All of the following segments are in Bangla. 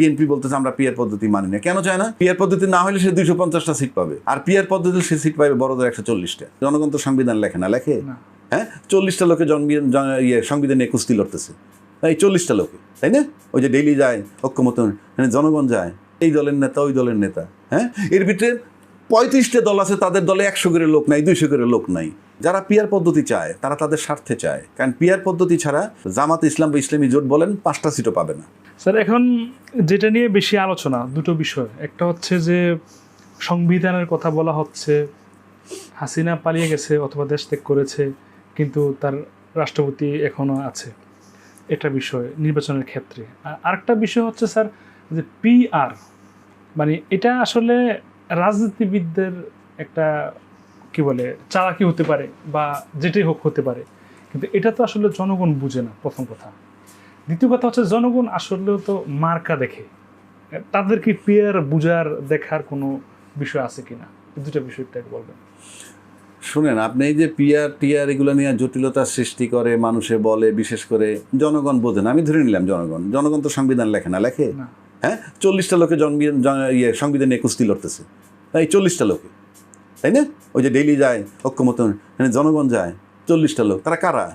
বিএনপি বলতেছে আমরা পিয়ার পদ্ধতি মানি না। কেন চায় না? পিয়ার পদ্ধতি না হলে সে দুইশো পঞ্চাশটা সিট পাবে। আর পিয়ার পদ্ধতি সে সিট পাবে বড়দের একশো চল্লিশটা। জনগণ তো সংবিধান লেখে না লেখে? হ্যাঁ? চল্লিশটা লোকে জন- ইয়ে সংবিধানে কুস্তি লড়তেছে। এই চল্লিশটা লোকে তাই না? ওই যে ডেইলি যায় ঐক্যমত মানে জনগণ যায় এই দলের নেতা ওই দলের নেতা হ্যাঁ? এর ভিতরে পঁয়ত্রিশটা দল আছে তাদের দলে একশো করে লোক নাই দুইশো করে লোক নাই। যারা পিয়ার পদ্ধতি চায়, তারা তাদের স্বার্থে চায়। কারণ পিয়ার পদ্ধতি ছাড়া জামাত ইসলাম বা ইসলামী জোট বলেন, পাঁচটা সিটও পাবে না। স্যার, এখন যেটা নিয়ে বেশি আলোচনা, দুটো বিষয়। একটা হচ্ছে যে, সংবিধানের কথা বলা হচ্ছে, হাসিনা পালিয়ে গেছে অথবা দেশ ত্যাগ করেছে, কিন্তু তার রাষ্ট্রপতি এখনও আছে। এটা বিষয়, নির্বাচনের ক্ষেত্রে। আর আরেকটা বিষয় হচ্ছে, স্যার, যে পিআর মানে এটা আসলে রাজনীতিবিদদের একটা কি বলে চালাকি হতে পারে বা যেটাই হোক হতে পারে। কিন্তু এটা তো আসলে জনগণ বুঝে না প্রথম কথা। দ্বিতীয় কথা হচ্ছে জনগণ আসলেও তো মার্কা দেখে। তাদের কি পিয়ার বুঝার দেখার কোনো বিষয় আছে কিনা? এই দুটো বিষয়টা বলবেন। শুনেন আপনি এই যে পিয়ার টিয়ার এগুলো নিয়ে জটিলতা সৃষ্টি করে মানুষে বলে বিশেষ করে জনগণ বোঝে না। আমি ধরে নিলাম জনগণ। জনগণ তো সংবিধান লেখে না লেখে? না। হ্যাঁ? চল্লিশটা লোকে ইয়ে সংবিধানে কুস্তি লড়তেছে। এই চল্লিশটা লোকে। তাই না? ওই যে ডেইলি যায় ঐক্যমত মানে জনগণ যায়, চল্লিশটা লোক, তারা কারা?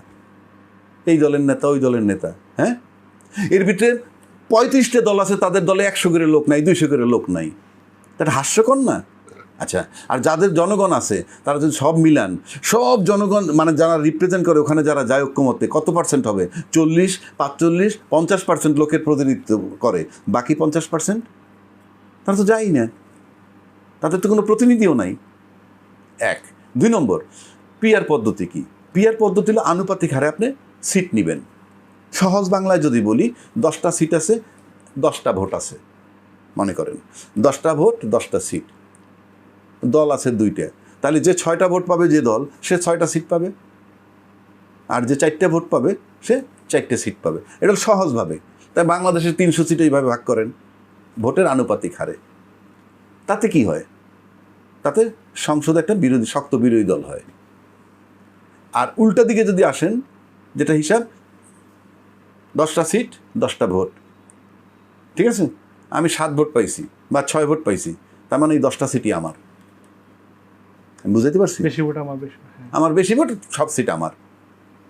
এই দলের নেতা, ওই দলের নেতা হ্যাঁ? এর ভিতরে পঁয়ত্রিশটা দল আছে, তাদের দলে একশো করে লোক নাই, দুইশো করে লোক নাই। এটা হাস্যকর না? আচ্ছা আর যাদের জনগণ আছে, তারা যদি সব মিলান, সব জনগণ মানে যারা রিপ্রেজেন্ট করে ওখানে যারা যায় ঐক্যমতে কত পার্সেন্ট হবে? চল্লিশ, পাঁচচল্লিশ, পঞ্চাশ পার্সেন্ট লোকের প্রতিনিধিত্ব করে, বাকি পঞ্চাশ পার্সেন্ট তারা তো যায়ই না। তাদের তো কোনো প্রতিনিধিও নাই। এক। দুই নম্বর পিয়ার পদ্ধতি কি? পিয়ার পদ্ধতি হলো আনুপাতিক হারে আপনি সিট নেবেন। সহজ বাংলায় যদি বলি, দশটা সিট আছে, দশটা ভোট আছে, মনে করেন। দশটা ভোট, দশটা সিট দল আছে দুইটা। তাহলে যে ছয়টা ভোট পাবে যে দল, সে ছয়টা সিট পাবে। আর যে চারটে ভোট পাবে, সে চারটে সিট পাবে। এটা সহজভাবে। তাই বাংলাদেশের তিনশো সিট এইভাবে ভাগ করেন, ভোটের আনুপাতিক হারে। তাতে কি হয়? তাতে সংসদে একটা বিরোধী শক্ত বিরোধী দল হয়। আর উল্টা দিকে যদি আসেন যেটা হিসাব দশটা সিট দশটা ভোট। ঠিক আছে? আমি সাত ভোট পাইছি বা ছয় ভোট পাইছি তার মানে এই দশটা সিটই আমার। আমি বুঝাইতে পারছি? বেশি ভোট আমার বেশি হ্যাঁ। আমার বেশি ভোট সব সিট আমার।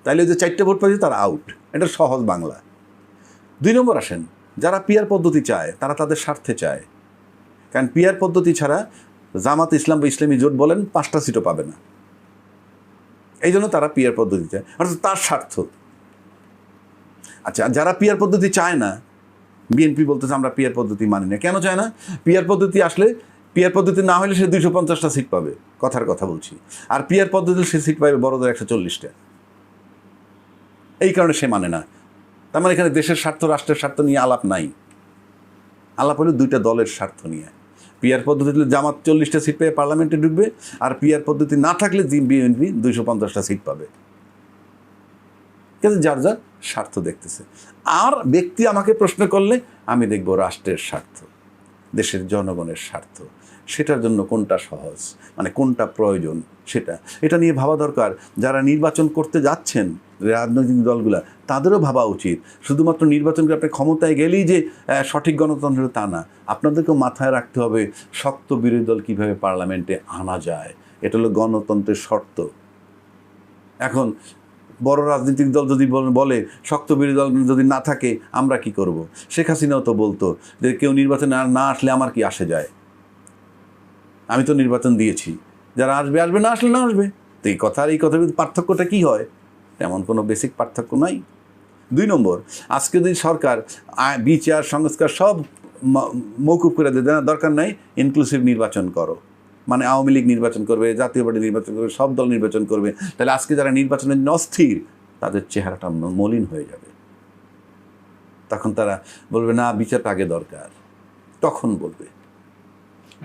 তাইলে যে চারটে ভোট পাইছে তারা আউট এটা সহজ বাংলা। দুই নম্বর আসেন যারা পিয়ার পদ্ধতি চায় তারা তাদের স্বার্থে চায়। কারণ পিয়ার পদ্ধতি ছাড়া জামাত ইসলাম বা ইসলামী জোট বলেন, পাঁচটা সিটও পাবে না। এই জন্য তারা পিয়ার পদ্ধতি চায়। অর্থাৎ তার স্বার্থ। আচ্ছা যারা পিয়ার পদ্ধতি চায় না, বিএনপি বলতেছে আমরা পিয়ার পদ্ধতি মানি না। কেন চায় না? পিয়ার পদ্ধতি আসলে, পিয়ার পদ্ধতি না হলে সে দুইশো পঞ্চাশটা সিট পাবে, কথার কথা বলছি। আর পিয়ার পদ্ধতি সে সিট পাবে বড়দের একশো চল্লিশটা। এই কারণে সে মানে না। তার মানে এখানে দেশের স্বার্থ, রাষ্ট্রের স্বার্থ নিয়ে আলাপ নাই। আলাপ হলো দুইটা দলের স্বার্থ নিয়ে। পিয়ার পদ্ধতি জামাত চল্লিশটা সিট পেয়ে পার্লামেন্টে ঢুকবে আর পিআর পদ্ধতি না থাকলে বিএনপি দুইশো পঞ্চাশটা সিট পাবে। কিন্তু যার যার স্বার্থ দেখতেছে। আর ব্যক্তি আমাকে প্রশ্ন করলে আমি দেখব রাষ্ট্রের স্বার্থ, দেশের জনগণের স্বার্থ। সেটার জন্য কোনটা সহজ? মানে কোনটা প্রয়োজন সেটা? এটা নিয়ে ভাবা দরকার। যারা নির্বাচন করতে যাচ্ছেন রাজনৈতিক দলগুলা, তাদেরও ভাবা উচিত। শুধুমাত্র নির্বাচন করে আপনি ক্ষমতায় গেলেই যে সঠিক গণতন্ত্র, তা না। আপনাদেরকেও মাথায় রাখতে হবে, শক্ত বিরোধী দল কীভাবে পার্লামেন্টে আনা যায়। এটা হলো গণতন্ত্রের শর্ত। এখন, বড় রাজনৈতিক দল যদি বলে শক্ত বিরোধী দল যদি না থাকে, আমরা কি করব? শেখ হাসিনাও তো বলতো যে, কেউ নির্বাচনে না আসলে আমার কি আসে যায়? আমি তো নির্বাচন দিয়েছি। যারা আসবে আসবে না আসলে না আসবে। তো এই কথার এই কথার পার্থক্যটা কি হয়? তেমন কোনো বেসিক পার্থক্য নাই। দুই নম্বর আজকে যদি সরকার বিচার সংস্কার সব মৌকুব করে দেয়। না, দরকার নাই ইনক্লুসিভ নির্বাচন করো। মানে আওয়ামী লীগ নির্বাচন করবে জাতীয় পার্টি নির্বাচন করবে সব দল নির্বাচন করবে। তাহলে আজকে যারা নির্বাচনের অস্থির তাদের চেহারাটা মলিন হয়ে যাবে। তখন তারা বলবে না বিচারটা আগে দরকার। তখন বলবে।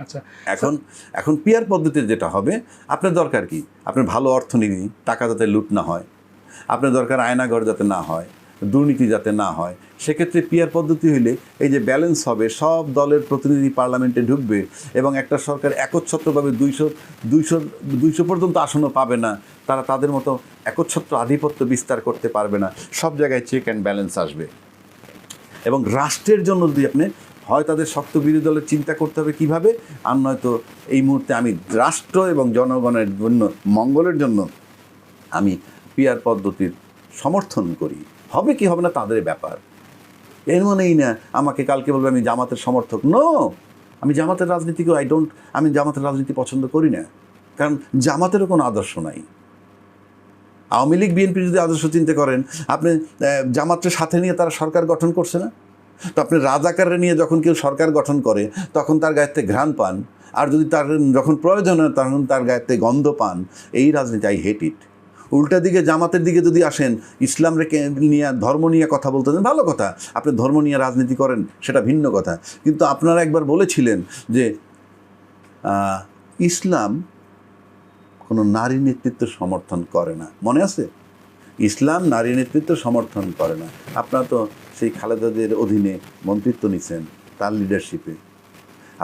আচ্ছা। এখন এখন পিয়ার পদ্ধতিতে যেটা হবে, আপনার দরকার কি? আপনার ভালো অর্থনীতি, টাকা যাতে লুট না হয়, আপনার দরকার আয়নাঘর যাতে না হয়, দুর্নীতি যাতে না হয়, সেক্ষেত্রে পিয়ার পদ্ধতি হইলে এই যে ব্যালেন্স হবে, সব দলের প্রতিনিধি পার্লামেন্টে ঢুকবে এবং একটা সরকার একচ্ছত্রভাবে দুইশো দুইশো দুইশো পর্যন্ত আসনও পাবে না, তারা তাদের মতো একচ্ছত্র আধিপত্য বিস্তার করতে পারবে না, সব জায়গায় চেক অ্যান্ড ব্যালেন্স আসবে। এবং রাষ্ট্রের জন্য যদি আপনি হয় তাদের শক্ত বিরোধী দলের চিন্তা করতে হবে কীভাবে? আর নয়তো এই মুহূর্তে আমি রাষ্ট্র এবং জনগণের জন্য, মঙ্গলের জন্য আমি পিয়ার পদ্ধতির সমর্থন করি। হবে কি হবে না তাদের ব্যাপার। এর মানেই না আমাকে কালকে বলবে আমি জামাতের সমর্থক। নো আমি জামাতের রাজনীতিকে আই ডোন্ট আমি জামাতের রাজনীতি পছন্দ করি না। কারণ জামাতেরও কোনো আদর্শ নাই। আওয়ামী লীগ, বিএনপি যদি আদর্শ চিন্তা করেন, আপনি জামাতের সাথে নিয়ে তারা সরকার গঠন করছে না? তো আপনি রাজাকারে নিয়ে যখন কেউ সরকার গঠন করে, তখন তার গায়েতে ঘ্রাণ পান। আর যদি তার যখন প্রয়োজন হয়, তখন তার গায়েতে গন্ধ পান। এই রাজনীতি আই হেট ইট উল্টা দিকে জামাতের দিকে যদি আসেন, ইসলাম নিয়ে, ধর্ম নিয়ে কথা বলতে ভালো কথা। আপনি ধর্ম নিয়ে রাজনীতি করেন, সেটা ভিন্ন কথা। কিন্তু আপনারা একবার বলেছিলেন যে ইসলাম কোনো নারী নেতৃত্ব সমর্থন করে না। মনে আছে? ইসলাম নারী নেতৃত্ব সমর্থন করে না। আপনারা তো সেই খালেদাদের অধীনে মন্ত্রিত্ব নিছেন তার লিডারশিপে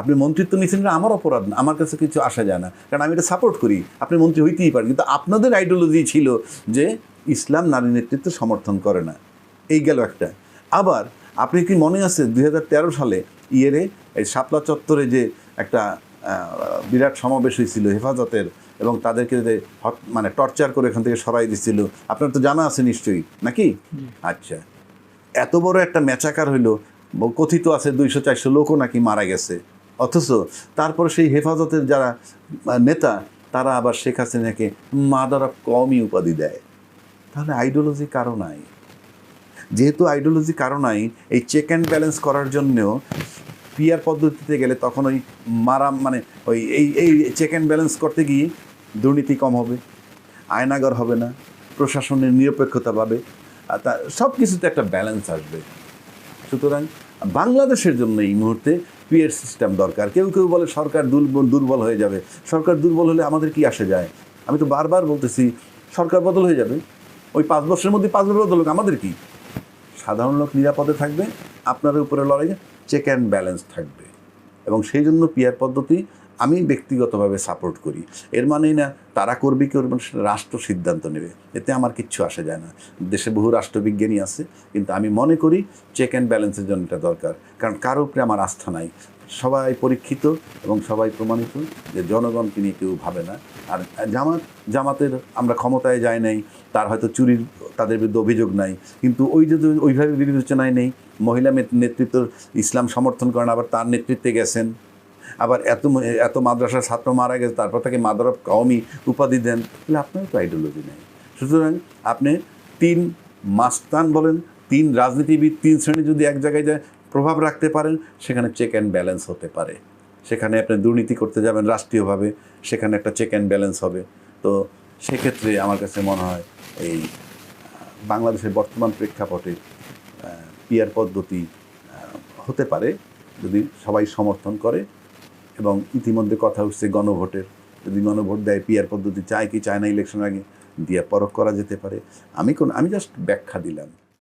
আপনি মন্ত্রিত্ব নিচ্ছেন এটা আমার অপরাধ না আমার কাছে কিছু আসা যায় না। কারণ আমি এটা সাপোর্ট করি আপনি মন্ত্রী হইতেই পারেন। কিন্তু আপনাদের আইডিওলজি ছিল যে ইসলাম নারী নেতৃত্ব সমর্থন করে না। এই গেল একটা। আবার আপনি কি মনে আছে দুই হাজার তেরো সালে ইয়েরে এই শাপলা চত্বরে যে একটা বিরাট সমাবেশ হয়েছিল হেফাজতের এবং তাদেরকে যে মানে টর্চার করে এখান থেকে সরাই দিছিল আপনার তো জানা আছে নিশ্চয়ই নাকি? আচ্ছা। এত বড় একটা ম্যাচাকার হইল কথিত আছে দুইশো, চারশো লোকও নাকি মারা গেছে। অথচ তারপরে সেই হেফাজতের যারা নেতা, তারা আবার শেখ হাসিনাকে মাদার অফ কমই উপাধি দেয়। তাহলে আইডিওলজি কারও নাই? যেহেতু আইডিওলজি কারও নাই, এই চেক অ্যান্ড ব্যালেন্স করার জন্যও পিয়ার পদ্ধতিতে গেলে তখন ওই মারা মানে ওই, এই এই চেক অ্যান্ড ব্যালেন্স করতে গিয়ে দুর্নীতি কম হবে, আয়নাগর হবে না, প্রশাসনের নিরপেক্ষতা পাবে সব কিছুতে একটা ব্যালেন্স আসবে। সুতরাং বাংলাদেশের জন্য এই মুহূর্তে পিয়ার সিস্টেম দরকার। কেউ কেউ বলে সরকার দুর্বল দুর্বল হয়ে যাবে। সরকার দুর্বল হলে আমাদের কি আসে যায়? আমি তো বারবার বলতেছি সরকার বদল হয়ে যাবে। ওই পাঁচ বছরের মধ্যে পাঁচ বছর বদল হোক, আমাদের কি? সাধারণ লোক নিরাপদে থাকবে আপনার উপরে লড়াই চেক অ্যান্ড ব্যালেন্স থাকবে। এবং সেই জন্য পিয়ার পদ্ধতি আমি ব্যক্তিগতভাবে সাপোর্ট করি। এর মানেই না, তারা করবে কি করবে রাষ্ট্র সিদ্ধান্ত নেবে। এতে আমার কিচ্ছু আসে যায় না। দেশে বহু রাষ্ট্রবিজ্ঞানী আছে, কিন্তু আমি মনে করি চেক অ্যান্ড ব্যালেন্সের জন্য এটা দরকার। কারণ কারও উপরে আমার আস্থা নাই। সবাই পরীক্ষিত এবং সবাই প্রমাণিত যে জনগণকে নিয়ে কেউ ভাবে না। আর জামাত, জামাতের আমরা ক্ষমতায় যাই নাই, তার হয়তো চুরির, তাদের বিরুদ্ধে অভিযোগ নাই। কিন্তু ওই যে ওইভাবে বিবেচনায় নেই, মহিলা নেত- নেতৃত্ব ইসলাম সমর্থন করেন, আবার তার নেতৃত্বে গেছেন। আবার এত এত মাদ্রাসার ছাত্র মারা গেছে, তারপর তাকে মাদার অফ কওমি উপাধি দেন। তাহলে আপনারও তো আইডিওলজি নেই। সুতরাং আপনি তিন মাস্তান বলেন, তিন রাজনীতিবিদ, তিন শ্রেণি যদি এক জায়গায় যায়, প্রভাব রাখতে পারেন, সেখানে চেক অ্যান্ড ব্যালেন্স হতে পারে। সেখানে আপনি দুর্নীতি করতে যাবেন রাষ্ট্রীয়ভাবে, সেখানে একটা চেক অ্যান্ড ব্যালেন্স হবে। তো সেক্ষেত্রে আমার কাছে মনে হয় এই, বাংলাদেশের বর্তমান প্রেক্ষাপটে পিয়ার পদ্ধতি হতে পারে। যদি সবাই সমর্থন করে এবং ইতিমধ্যে কথা উঠছে গণভোটের। যদি গণভোট দেয় পিয়ার পদ্ধতি চায় কি, চায় না ইলেকশন আগে, দিয়ে পরখ করা যেতে পারে। আমি কোন আমি জাস্ট ব্যাখ্যা দিলাম।